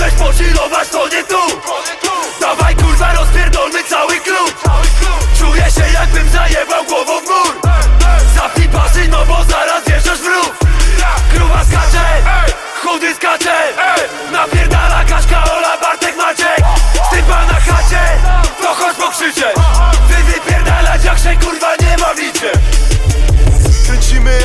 chcesz pochillować to nie tu. Dawaj kurwa rozpierdolmy cały klub Czuję się jakbym zajebał głową w mur. Zapnij pasy no bo zaraz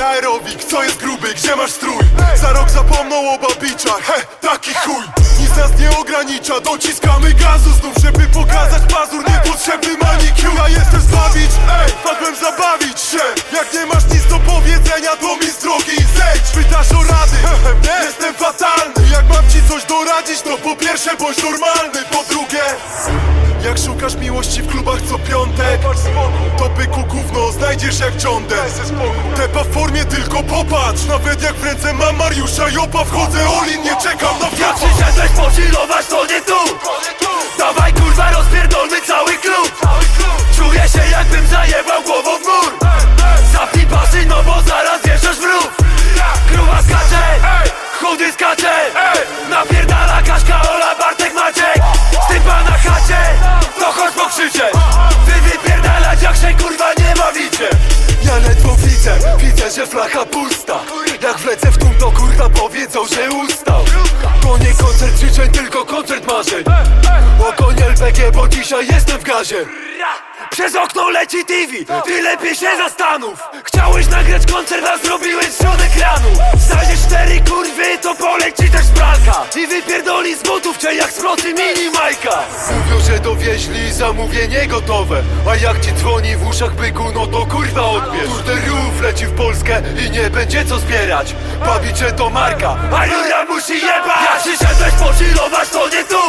Aerobik, co jest gruby, gdzie masz strój? Za rok zapomną o babiczach, he, taki chuj. Nic nas nie ogranicza, dociskamy gazu znów Żeby pokazać pazur, niepotrzebny manicure Ja jestem zbawić, ej, padłem zabawić się. Jak nie masz nic do powiedzenia, to mi z drogi zejdź. Pytasz o rady, jestem fatalny. Jak mam ci coś doradzić, to po pierwsze bądź normalny szukasz miłości w klubach co piątek? To byku gówno znajdziesz jak John Tepa w formie tylko popatrz. Nawet jak w ręce mam Mariusza Jopa Wchodzę Olin, nie czekam na Jak wiatr przyszedłeś pochillować to nie tu. Dawaj kurwa rozpierdolmy cały klub. Czuję się jakbym zajebał głową w mur. Zapnij pasy no bo zaraz wjeżdżasz w rów skacze, chudy skacze. Napierdala Kaśka, Ola, Bartek, Maciek Stypa na chacie, to chodź pokrzyczeć Wy wypierdalać jak się kurwa nie bawicie Ja ledwo widzę, widzę, że flacha pusta. Jak wlecę w tłum to kurwa powiedzą, że ustał. To nie koncert życzeń, tylko koncert marzeń. Okoń LPG, bo dzisiaj jestem w gazie przez okno leci TV, ty lepiej się zastanów. Chciałeś nagrać koncert, a zrobiłeś zrzut ekranu. Znajdziesz cztery kurwy, to poleci też pralka. I wypierdoli z butów cię jak z procy mini Majka. Mówią, że dowieźli zamówienie gotowe. A jak ci dzwoni w uszach byku, no to kurwa odbierz. Kurde rów leci w Polskę i nie będzie co zbierać. Babicze to marka, a Jura musi jebać. Jak przyszedłeś pochillować, to nie tu